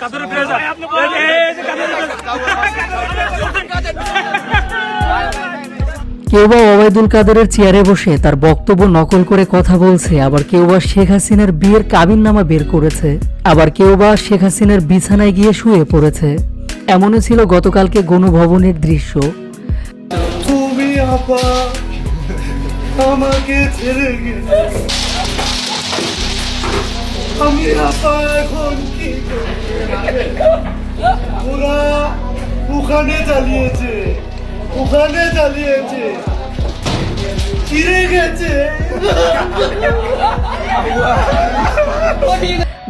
কাবিন নামা। কেউ বা ওবায়দুল কাদেরের চেয়ারে বসে তার বক্তব্য নকল করে কথা বলছে, আবার কেউ বা শেখ হাসিনার বিয়ের কাবিননামা বের করেছে, আবার কেউ বা শেখ হাসিনার বিছানায় গিয়ে শুয়ে পড়েছে এমনও ছিল গতকালকে গণভবনের দৃশ্য। তুমি আপা আমাকে ছেড়ে আমি এখন ওরা ওখানে চালিয়েছে ওখানে চালিয়েছে। চিড়ে গেছে।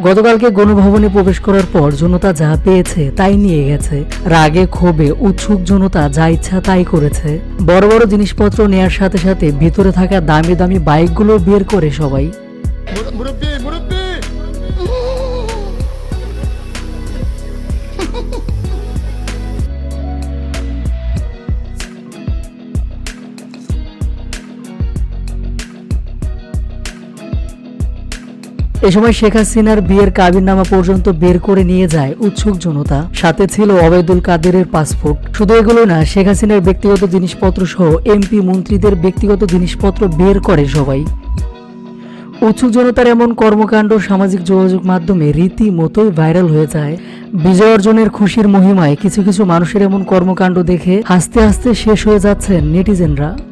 গতকালকে গণভবনে প্রবেশ করার পর জনতা যা পেয়েছে তাই নিয়ে গেছে। রাগে, ক্ষোভে, উৎসুক জনতা যা ইচ্ছা তাই করেছে। বড় বড় জিনিসপত্র নেয়ার সাথে সাথে ভিতরে থাকা দামি দামি বাইকগুলো বের করে সবাই। এ সময় শেখ হাসিনার বিয়ের কাবিননামা পর্যন্ত বের করে নিয়ে যায় উৎসুক জনতা। সাথে ছিল অবেদুল কাদেরের পাসপোর্ট। শুধু এগুলো না, শেখ হাসিনার ব্যক্তিগত জিনিসপত্র সহ এমপি মন্ত্রীদের ব্যক্তিগত জিনিসপত্র বের করে সবাই। উৎসুক জনতার এমন কর্মকাণ্ড সামাজিক যোগাযোগ মাধ্যমে রীতিমতোই ভাইরাল হয়ে যায়। বিজয় অর্জনের খুশির মহিমায় কিছু কিছু মানুষের এমন কর্মকাণ্ড দেখে হাসতে হাসতে শেষ হয়ে যাচ্ছেন নেটিজেনরা।